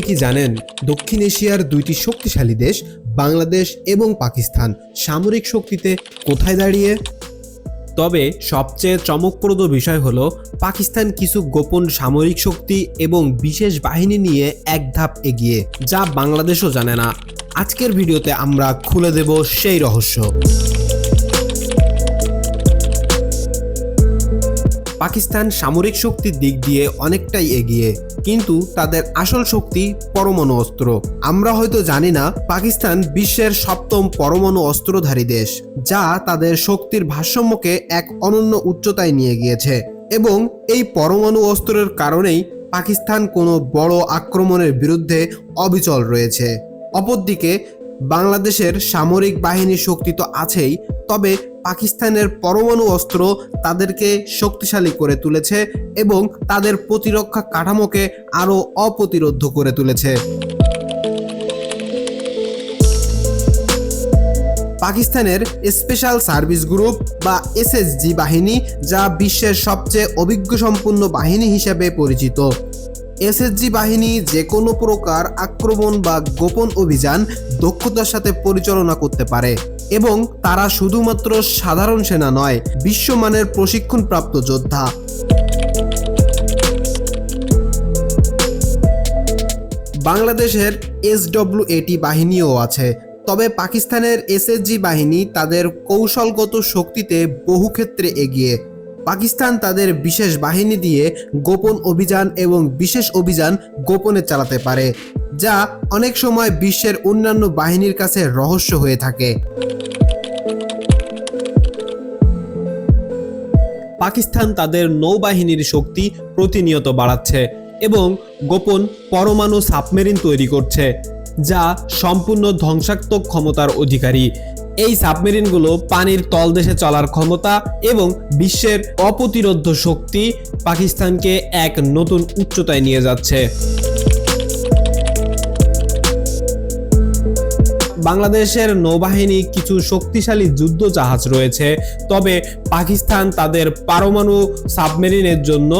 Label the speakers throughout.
Speaker 1: আপনি কি জানেন, দক্ষিণ এশিয়ার দুইটি শক্তিশালী দেশ, বাংলাদেশ এবং পাকিস্তান, সামরিক শক্তিতে কোথায় দাঁড়িয়ে? তবে সবচেয়ে চমকপ্রদ বিষয় হলো, পাকিস্তান কিছু গোপন সামরিক শক্তি এবং বিশেষ বাহিনী নিয়ে এক ধাপ এগিয়ে, যা বাংলাদেশও জানে না। আজকের ভিডিওতে আমরা খুলে দেব সেই রহস্য। পাকিস্তান সামরিক শক্তির দিক দিয়ে অনেকটাই এগিয়ে, কিন্তু তাদের আসল শক্তি পরমাণু অস্ত্র। আমরা হয়তো জানি না পাকিস্তান বিশ্বের সপ্তম পরমাণু অস্ত্রধারী দেশ, যা তাদের শক্তির ভারসাম্যকে এক অনন্য উচ্চতায় নিয়ে গিয়েছে এবং এই পরমাণু অস্ত্রের কারণেই পাকিস্তান কোনো বড় আক্রমণের বিরুদ্ধে অবিচল রয়েছে। অপরদিকে, বাংলাদেশের সামরিক বাহিনীর শক্তি তো আছেই, তবে পাকিস্তানের পরমাণু অস্ত্র তাদেরকে শক্তিশালী করে তুলেছে এবং তাদের প্রতিরক্ষা কাঠামোকে আরও অপ্রতিরোধ করে তুলেছে। পাকিস্তানের স্পেশাল সার্ভিস গ্রুপ বা এসএসজি বাহিনী, যা বিশ্বের সবচেয়ে অভিজ্ঞ সম্পন্ন বাহিনী হিসেবে পরিচিত। এসএসজি বাহিনী যে কোনো প্রকার আক্রমণ বা গোপন অভিযান দক্ষতার সাথে পরিচালনা করতে পারে। এবং তারা শুধুমাত্র সাধারণ সেনা নয়, বিশ্বমানের প্রশিক্ষণপ্রাপ্ত যোদ্ধা। বাংলাদেশের এসডব্লিউএটি বাহিনীও আছে, তবে পাকিস্তানের এসএসজি বাহিনী তাদের কৌশলগত শক্তিতে বহু ক্ষেত্রে এগিয়ে। পাকিস্তান তাদের বিশেষ বাহিনী দিয়ে গোপন অভিযান এবং বিশেষ অভিযান গোপনে চালাতে পারে, যা অনেক সময় বিশ্বের অন্যান্য বাহিনীর কাছে রহস্য হয়ে থাকে। পাকিস্তান তাদের নৌবাহিনীর শক্তি প্রতিনিয়ত বাড়াচ্ছে এবং গোপন পরমাণু সাবমেরিন তৈরি করছে, যা সম্পূর্ণ ধ্বংসাত্মক ক্ষমতার অধিকারী। এই সাবমেরিনগুলো পানির তলদেশে চলার ক্ষমতা এবং বিশ্বের অপ্রতিরোধ শক্তি পাকিস্তানকে এক নতুন উচ্চতায় নিয়ে যাচ্ছে। বাংলাদেশের নৌবাহিনী কিছু শক্তিশালী যুদ্ধ জাহাজ রয়েছে, তবে পাকিস্তান তাদের পারমাণু সাবমেরিনের জন্য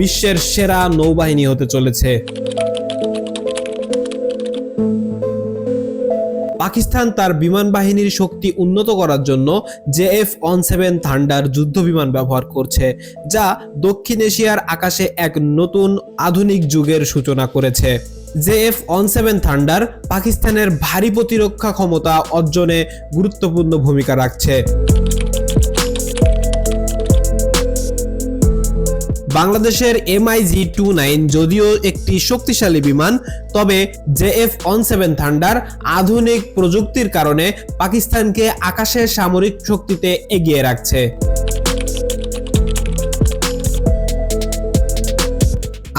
Speaker 1: বিশ্বের সেরা নৌবাহিনী হতে চলেছে। পাকিস্তান তার বিমান বাহিনীর শক্তি উন্নত করার জন্য জেএফ ওয়ান সেভেন থান্ডার যুদ্ধ বিমান ব্যবহার করছে, যা দক্ষিণ এশিয়ার আকাশে এক নতুন আধুনিক যুগের সূচনা করেছে। জেএফ ওয়ান সেভেন থান্ডার পাকিস্তানের ভারী প্রতিরক্ষা ক্ষমতা অর্জনে গুরুত্বপূর্ণ ভূমিকা রাখছে। বাংলাদেশের এমআইজি টু নাইন যদিও একটি শক্তিশালী বিমান, তবে জেএফ ওয়ান সেভেন থান্ডার আধুনিক প্রযুক্তির কারণে পাকিস্তানকে আকাশের সামরিক শক্তিতে এগিয়ে রাখছে।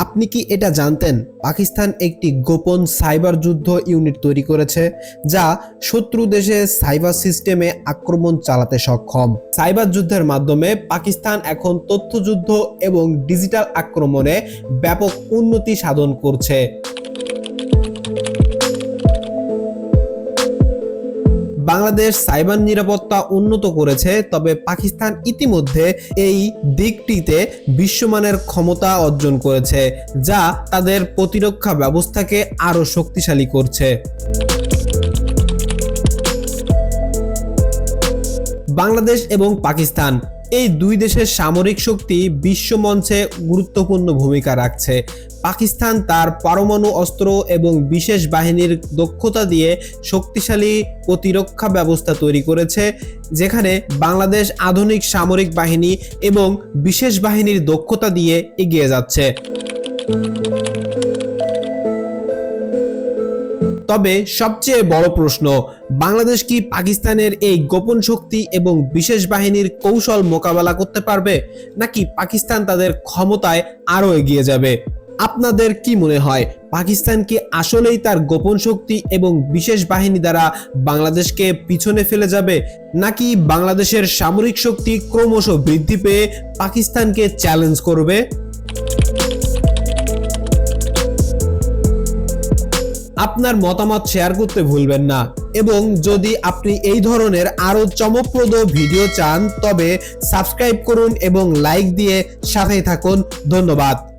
Speaker 1: আপনি কি এটা জানতেন? পাকিস্তান একটি গোপন সাইবার যুদ্ধ ইউনিট তৈরি করেছে, যা শত্রু দেশে সাইবার সিস্টেমে আক্রমণ চালাতে সক্ষম। সাইবার যুদ্ধের মাধ্যমে পাকিস্তান এখন তথ্যযুদ্ধ এবং ডিজিটাল আক্রমণে ব্যাপক উন্নতি সাধন করছে। বাংলাদেশ সাইবার নিরাপত্তা উন্নত করেছে, তবে পাকিস্তান ইতিমধ্যে এই দিকটিতে বিশ্বমানের ক্ষমতা অর্জন করেছে, যা তাদের প্রতিরক্ষা ব্যবস্থাকে আরও শক্তিশালী করছে। বাংলাদেশ এবং পাকিস্তান এই দুই দেশের সামরিক শক্তি বিশ্বমঞ্চে গুরুত্বপূর্ণ ভূমিকা রাখছে। পাকিস্তান তার পরমাণু অস্ত্র এবং বিশেষ বাহিনীর দক্ষতা দিয়ে শক্তিশালী প্রতিরক্ষা ব্যবস্থা তৈরি করেছে, যেখানে বাংলাদেশ আধুনিক সামরিক বাহিনী এবং বিশেষ বাহিনীর দক্ষতা দিয়ে এগিয়ে যাচ্ছে। তবে সবচেয়ে বড় প্রশ্ন, বাংলাদেশ কি পাকিস্তানের এই গোপন শক্তি এবং বিশেষ বাহিনীর কৌশল মোকাবেলা করতে পারবে, নাকি পাকিস্তান তাদের ক্ষমতায় আরও এগিয়ে যাবে? আপনাদের কি মনে হয়, পাকিস্তান কি আসলেই তার গোপন শক্তি এবং বিশেষ বাহিনী দ্বারা বাংলাদেশকে পিছনে ফেলে যাবে, নাকি বাংলাদেশের সামরিক শক্তি ক্রমশ বৃদ্ধি পেয়ে পাকিস্তানকে চ্যালেঞ্জ করবে? আপনার মতামত শেয়ার করতে ভুলবেন না। এবং যদি আপনি এই ধরনের আরও চমকপ্রদ ভিডিও চান, তবে সাবস্ক্রাইব করুন এবং লাইক দিয়ে সাথেই থাকুন। ধন্যবাদ।